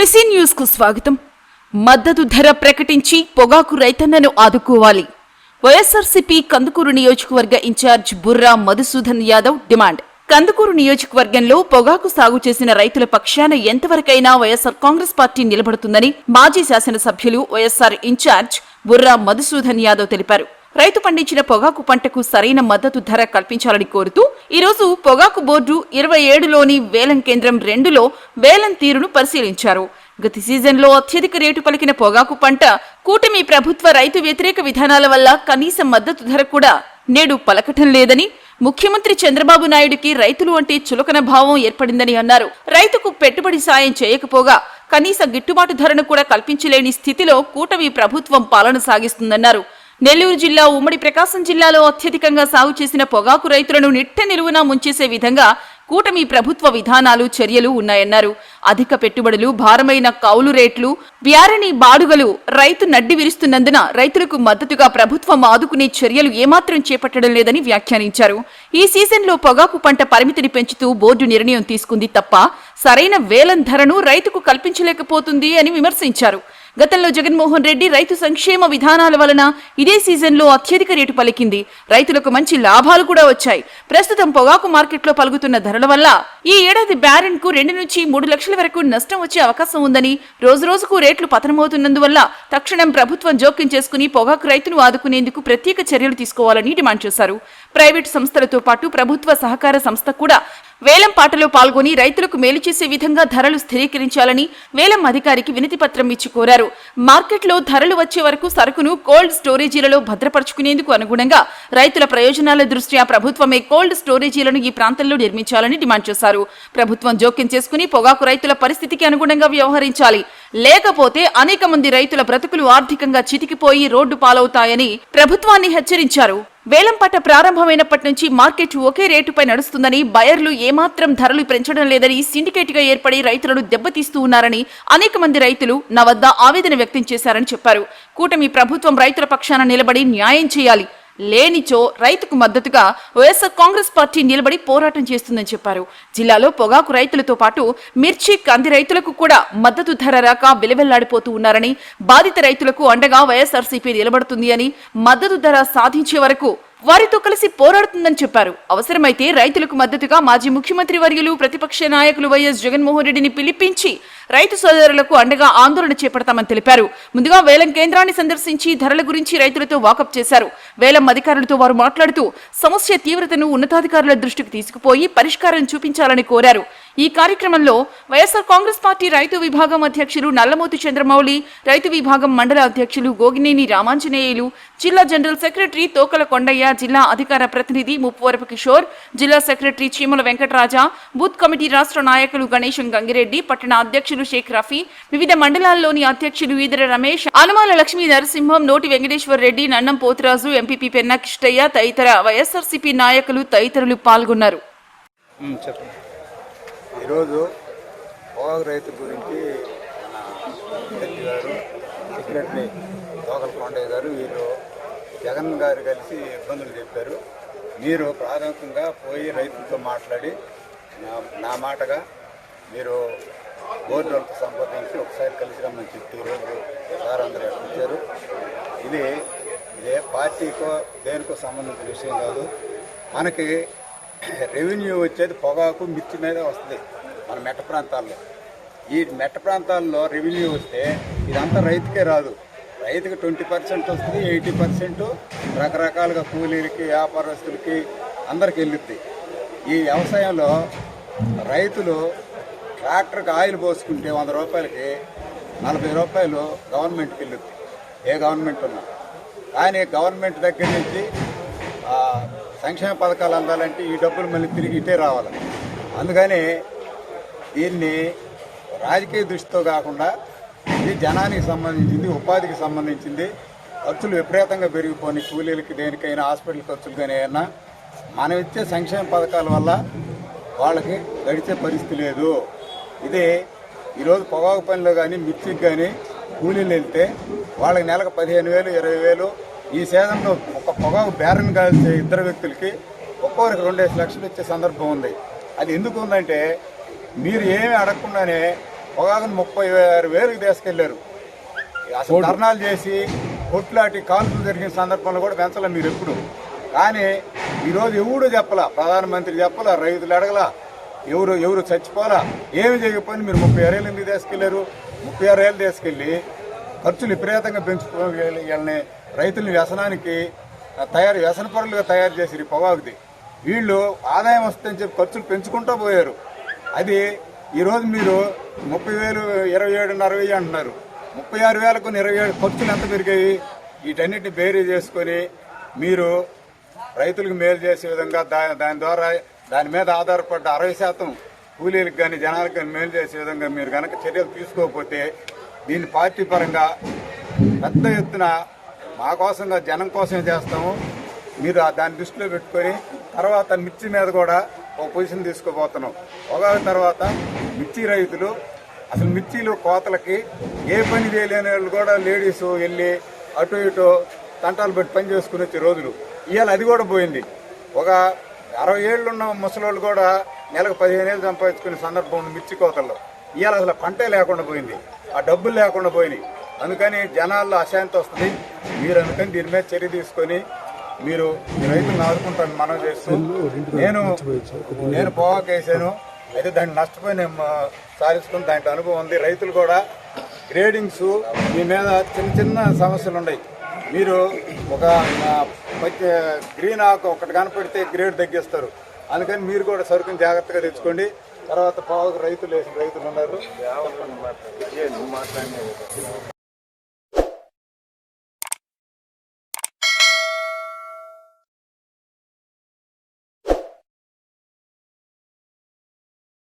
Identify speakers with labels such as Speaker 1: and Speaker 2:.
Speaker 1: తులసి న్యూస్కు స్వాగతం. మద్దతు ధర ప్రకటించి పొగాకు రైతన్నను ఆదుకోవాలి. వైఎస్ఆర్సీపీ కందుకూరు నియోజకవర్గ in charge Burra Madhusudan Yadav demand. Kandukur నియోజకవర్గంలో పొగాకు సాగు చేసిన రైతుల పక్షాన ఎంతవరకైనా వైఎస్ఆర్ కాంగ్రెస్ పార్టీ నిలబడుతుందని మాజీ శాసనసభ్యులు వైఎస్ఆర్ ఇన్ఛార్జ్ బుర్రా మధుసూదన్ యాదవ్ తెలిపారు. రైతు పండించిన పొగాకు పంటకు సరైన మద్దతు ధర కల్పించాలని కోరుతూ ఈరోజు పొగాకు బోర్డు ఇరవై ఏడులోని వేలం కేంద్రం రెండులో వేలం తీరును పరిశీలించారు. గత సీజన్లో అత్యధిక రేటు పలికిన పొగాకు పంట కూటమి ప్రభుత్వ రైతు వ్యతిరేక విధానాల వల్ల కనీస మద్దతు ధర కూడా నేడు పలకటం లేదని ముఖ్యమంత్రి చంద్రబాబు నాయుడికి రైతులు అంటే చులకన భావం ఏర్పడిందని అన్నారు. రైతుకు పెట్టుబడి సాయం చేయకపోగా కనీస గిట్టుబాటు ధరను కూడా కల్పించలేని స్థితిలో కూటమి ప్రభుత్వం పాలన సాగిస్తుందన్నారు. నెల్లూరు జిల్లా ఉమ్మడి ప్రకాశం జిల్లాలో అత్యధికంగా సాగు చేసిన పొగాకు రైతులను నిట్ట నిలువున ముంచేసే విధంగా కూటమి ప్రభుత్వ విధానాలు చర్యలు ఉన్నాయన్నారు. అధిక పెట్టుబడులు భారమైన కౌలు రేట్లు వ్యారణి బాడుగలు రైతు నడ్డి విరుస్తున్నందున రైతులకు మద్దతుగా ప్రభుత్వం ఆదుకునే చర్యలు ఏమాత్రం చేపట్టడం లేదని వ్యాఖ్యానించారు. ఈ సీజన్లో పొగాకు పంట పరిమితిని పెంచుతూ బోర్డు నిర్ణయం తీసుకుంది తప్ప సరైన వేలం ధరను రైతుకు కల్పించలేకపోతుంది అని విమర్శించారు. గతంలో జగన్మోహన్ రెడ్డి రైతు సంక్షేమ విధానాల వలన ఇదే సీజన్లో అత్యధిక రేటు పలికింది. రైతులకు మంచి లాభాలు కూడా వచ్చాయి. ప్రస్తుతం పొగాకు మార్కెట్లో పలుకుతున్న ధరల వల్ల ఈ ఏడాది బ్యారెన్కు రెండు నుంచి మూడు లక్షల వరకు నష్టం వచ్చే అవకాశం ఉందని రోజు రోజుకు రేట్లు పతనమవుతున్నందువల్ల తక్షణం ప్రభుత్వం జోక్యం చేసుకుని పొగాకు రైతును ఆదుకునేందుకు ప్రత్యేక చర్యలు తీసుకోవాలని డిమాండ్ చేశారు. ప్రైవేటు సంస్థలతో పాటు ప్రభుత్వ సహకార సంస్థ కూడా వేలం పాటలో పాల్గొని రైతులకు మేలు చేసే విధంగా ధరలు స్థిరీకరించాలని వేలం అధికారికి వినతి పత్రం ఇచ్చి కోరారు. మార్కెట్లో ధరలు వచ్చే వరకు సరుకును కోల్డ్ స్టోరేజీలలో భద్రపరుచుకునేందుకు అనుగుణంగా రైతుల ప్రయోజనాల దృష్ట్యా ప్రభుత్వమే కోల్డ్ స్టోరేజీలను ఈ ప్రాంతంలో నిర్మించాలని డిమాండ్ చేశారు. ప్రభుత్వం జోక్యం చేసుకుని పొగాకు రైతుల పరిస్థితికి అనుగుణంగా వ్యవహరించాలి. లేకపోతే అనేక మంది రైతుల బ్రతుకులు ఆర్థికంగా చితికిపోయి రోడ్డు పాలవుతాయని ప్రభుత్వాన్ని హెచ్చరించారు. వేలంపాట ప్రారంభమైనప్పటి నుంచి మార్కెట్ ఒకే రేటుపై నడుస్తుందని బయర్లు ఏమాత్రం ధరలు పెంచడం లేదని సిండికేట్గా ఏర్పడి రైతులను దెబ్బతీస్తూ ఉన్నారని అనేక మంది రైతులు నా వద్ద ఆవేదన వ్యక్తం చేశారని చెప్పారు. కూటమి ప్రభుత్వం రైతుల పక్షాన నిలబడి న్యాయం చేయాలి. లేనిచో రైతుకు మద్దతుగా వైఎస్ఆర్ కాంగ్రెస్ పార్టీ నిలబడి పోరాటం చేస్తుందని చెప్పారు. జిల్లాలో పొగాకు రైతులతో పాటు మిర్చి కంది రైతులకు కూడా మద్దతు ధర రాక విలవెల్లాడిపోతూ ఉన్నారని బాధిత రైతులకు అండగా వైఎస్ఆర్సీపీ నిలబడుతుంది అని మద్దతు ధర సాధించే వరకు వారితో కలిసి పోరాడుతుందని చెప్పారు. అవసరమైతే రైతులకు మద్దతుగా మాజీ ముఖ్యమంత్రి వర్యులు ప్రతిపక్ష నాయకులు వైఎస్ జగన్మోహన్ రెడ్డిని పిలిపించి రైతు సోదరులకు అండగా ఆందోళన చేపడతామని తెలిపారు. ముందుగా వేలం కేంద్రాన్ని సందర్శించి ధరల గురించి రైతులతో వాకప్ చేశారు. వేలం అధికారులతో వారు మాట్లాడుతూ సమస్య తీవ్రతను ఉన్నతాధికారుల దృష్టికి తీసుకుపోయి పరిష్కారం చూపించాలని కోరారు. ఈ కార్యక్రమంలో వైఎస్ఆర్ కాంగ్రెస్ పార్టీ రైతు విభాగం అధ్యక్షులు నల్లమూతి చంద్రమౌళి రైతు విభాగం మండల అధ్యక్షులు గోగినేని రామాంజనేయులు జిల్లా జనరల్ సెక్రటరీ తోకల కొండయ్య జిల్లా అధికార ప్రతినిధి ముప్పువరపు కిషోర్ జిల్లా సెక్రటరీ చీమల వెంకటరాజా బూత్ కమిటీ రాష్ట్ర నాయకులు గణేశం గంగిరెడ్డి పట్టణ అధ్యక్షులు షేక్ రఫీ వివిధ మండలాల్లోని అధ్యక్షులు ఈదర రమేష్ అనుమాల లక్ష్మీ నరసింహం నోటి వెంకటేశ్వర రెడ్డి నన్నం పోతురాజు ఎంపీపీ పెన్నా కిష్టయ్య తదితర వైఎస్ఆర్సీపీ నాయకులు తదితరులు పాల్గొన్నారు.
Speaker 2: ఈరోజు పొగాకు రైతు గురించి మన గారు సెక్రటరీ లోకల్ కొండయ్య గారు వీరు జగన్ గారు కలిసి ఇబ్బందులు చెప్పారు. మీరు ప్రాథమికంగా పోయి రైతులతో మాట్లాడి నా నా మాటగా మీరు బోర్డు వాళ్ళతో సంప్రదించి ఒకసారి కలిసి రమ్మని చెప్పి ఈరోజు సార్ అందరూ వచ్చారు ఇది ఏ పార్టీకో దేనికో సంబంధించిన విషయం కాదు. మనకి రెవెన్యూ వచ్చేది పొగాకు మిర్చి మీద వస్తుంది మన మెట్ట ప్రాంతాల్లో. ఈ మెట్ట ప్రాంతాల్లో రెవెన్యూ వస్తే ఇదంతా రైతుకే రాదు. రైతుకి ట్వంటీ పర్సెంట్ వస్తుంది ఎయిటీ పర్సెంట్ రకరకాలుగా కూలీలకి వ్యాపారస్తులకి అందరికి వెళ్ళుద్ది. ఈ వ్యవసాయంలో రైతులు ట్రాక్టర్కి ఆయిల్ పోసుకుంటే వంద రూపాయలకి నలభై రూపాయలు గవర్నమెంట్కి వెళ్ళిద్ది. ఏ గవర్నమెంట్ ఉన్నా. కానీ గవర్నమెంట్ దగ్గర నుంచి సంక్షేమ పథకాలు అందాలంటే ఈ డబ్బులు మళ్ళీ తిరిగి ఇటే రావాలి. అందుకని దీన్ని రాజకీయ దృష్టితో కాకుండా ఇది జనానికి సంబంధించింది ఉపాధికి సంబంధించింది ఖర్చులు విపరీతంగా పెరిగిపోయి కూలీలకి దేనికైనా హాస్పిటల్ ఖర్చులు కానీ అయినా మనం ఇచ్చే సంక్షేమ పథకాల వల్ల వాళ్ళకి గడిచే పరిస్థితి లేదు. ఇది ఈరోజు పొగాకు పనిలో కానీ మిర్చికి కానీ కూలీలు వెళ్తే వాళ్ళకి నెలకు పదిహేను వేలు ఇరవై వేలు ఈ సీజన్లో ఒక పొగాకు బేరన్ కాల్చే ఇద్దరు వ్యక్తులకి ఒక్కొక్కరికి రెండేసి లక్షలు ఇచ్చే సందర్భం ఉంది. అది ఎందుకు ఉందంటే మీరు ఏమి అడగకుండానే పొగాకును ముప్పై ఆరు వేలకు తీసుకెళ్ళారు. అసలు ధర్నాలు చేసి కొట్లాటి కాల్పులు జరిగిన సందర్భంలో కూడా పెంచలే మీరు ఎప్పుడు. కానీ ఈరోజు ఎవడు చెప్పలా? ప్రధానమంత్రి చెప్పలా? రైతులు అడగలా? ఎవరు ఎవరు చచ్చిపోలా? ఏమి చేయకపోయినా మీరు ముప్పై ఆరు ఏళ్ళు ఎందుకు తీసుకెళ్ళారు? ముప్పై ఆరు ఏళ్ళు తీసుకెళ్ళి ఖర్చులు విపరీతంగా పెంచుకో వీళ్ళని రైతుల్ని వ్యసనానికి తయారు వ్యసనపరులుగా తయారు చేసి పొగాకుది. వీళ్ళు ఆదాయం వస్తుందని చెప్పి ఖర్చులు పెంచుకుంటూ పోయారు. అది ఈరోజు మీరు ముప్పై వేలు ఇరవై ఏడు అరవై అంటున్నారు. ముప్పై ఆరు వేలకు ఇరవై ఏడు ఖర్చులు ఎంత పెరిగాయి? వీటన్నిటిని బేరీ చేసుకొని మీరు రైతులకు మేలు చేసే విధంగా దా దాని ద్వారా దాని మీద ఆధారపడ్డ అరవై శాతం కూలీలకు కానీ జనాలకు కానీ మేలు చేసే విధంగా మీరు కనుక చర్యలు తీసుకోకపోతే దీన్ని పార్టీ పరంగా పెద్ద ఎత్తున మా కోసంగా జనం కోసమే చేస్తాము. మీరు దాన్ని దృష్టిలో పెట్టుకొని తర్వాత మిర్చి మీద కూడా ఒక పొజిషన్ తీసుకుపోతున్నాం ఒకవేళ తర్వాత మిర్చి రైతులు అసలు మిర్చీలు కోతలకి ఏ పని చేయలేని వాళ్ళు కూడా లేడీస్ వెళ్ళి అటు ఇటు తంటాలు పెట్టి పని చేసుకుని వచ్చే రోజులు. ఇవాళ అది కూడా పోయింది. ఒక అరవై ఏళ్ళు ఉన్న ముసలోళ్ళు కూడా నెలకు పదిహేను ఏళ్ళు సంపాదించుకునే సందర్భం ఉంది మిర్చి కోతల్లో. ఇవాళ అసలు పంటే లేకుండా పోయింది. ఆ డబ్బులు లేకుండా పోయినాయి. అందుకని జనాల్లో అశాంతి వస్తుంది. మీరు అందుకని దీని మీద చర్య తీసుకొని మీరు రైతులను ఆదుకుంటాను మనం చేస్తూ నేను నేను పోవాకు వేసాను. అయితే దాన్ని నష్టపోయి నేను ఆ, సాధించుకుని దాంట్లో అనుభవం ఉంది. రైతులు కూడా గ్రేడింగ్స్ మీ మీద చిన్న చిన్న సమస్యలు ఉన్నాయి. మీరు ఒక గ్రీన్ ఆకు ఒకటి కనపడితే గ్రేడ్ తగ్గిస్తారు. అందుకని మీరు కూడా సరుకుని జాగ్రత్తగా తెచ్చుకోండి. తర్వాత పోవాకు రైతులు వేసిన రైతులు ఉన్నారు.